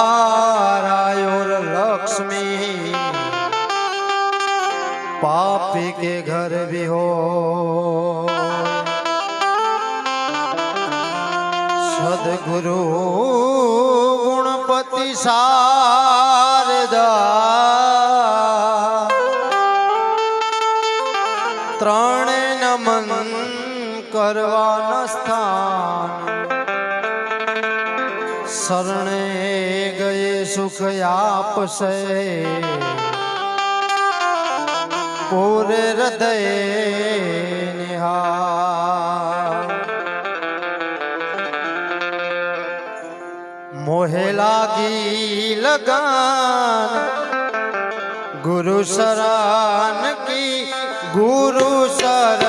आयोर लक्ष्मी पापी के घर भी हो सदगुरु गुणपति शारदा ત્રણે નમન કરવાના સ્થાન શરણે ગયે સુખ આપશે. પૂરે હૃદય નિહાર. મોહે લાગી લગાન. ગુરુ શરણ કી ગુરુ શરણ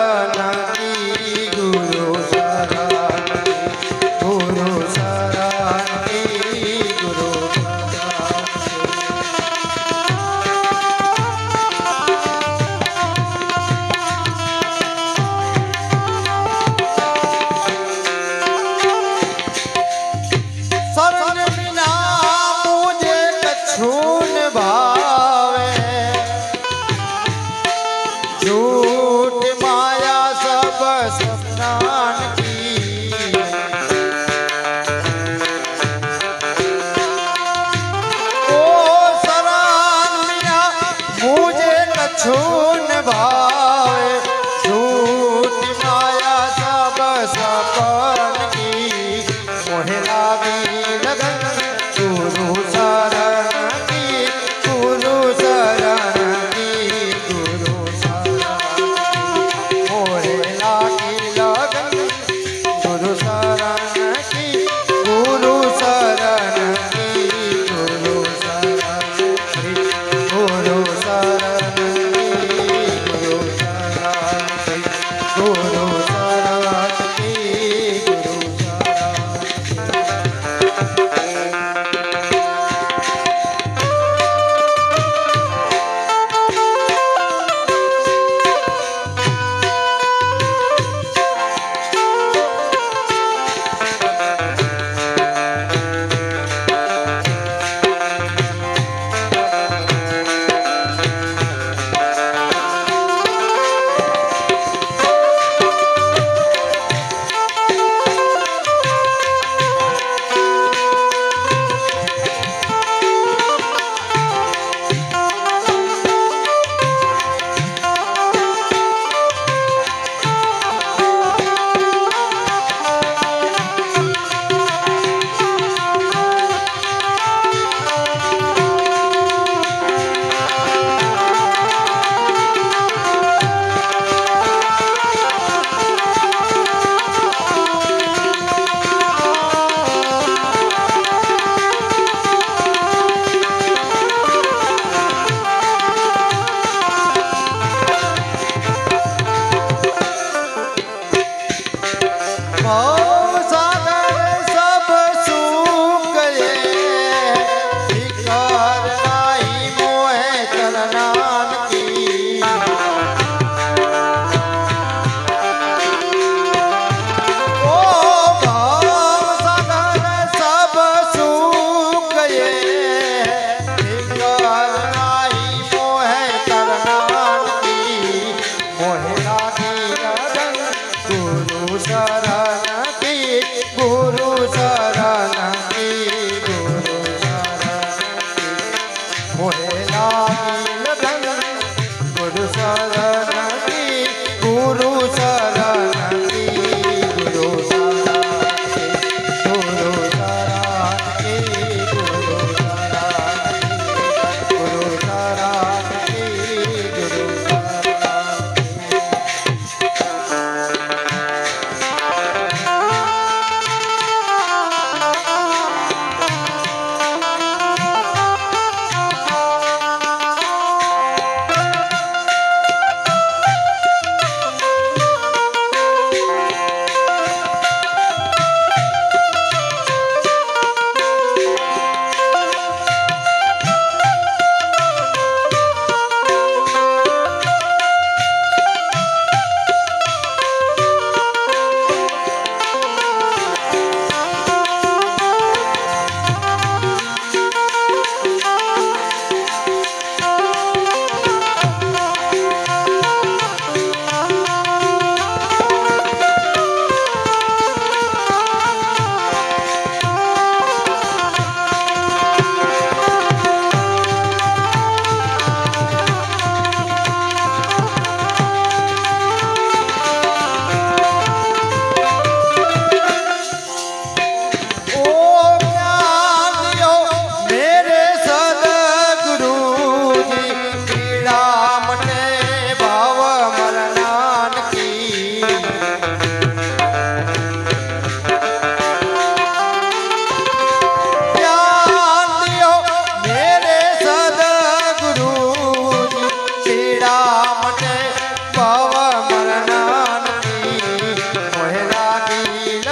好。মোরে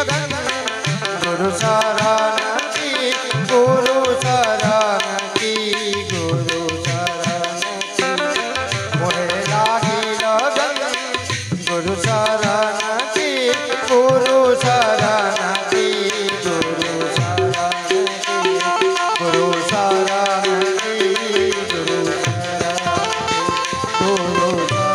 ગુરુ શરણ કી ગુરુ શરણ કી ગુરુ શરણ મોહે લાગી લગન ગુરુ શરણ કી ગુરુ શરણ કી ગુરુ શરણ કી ગુરુ શરણ કી ગુરુ શરણ ગુરુ શરણ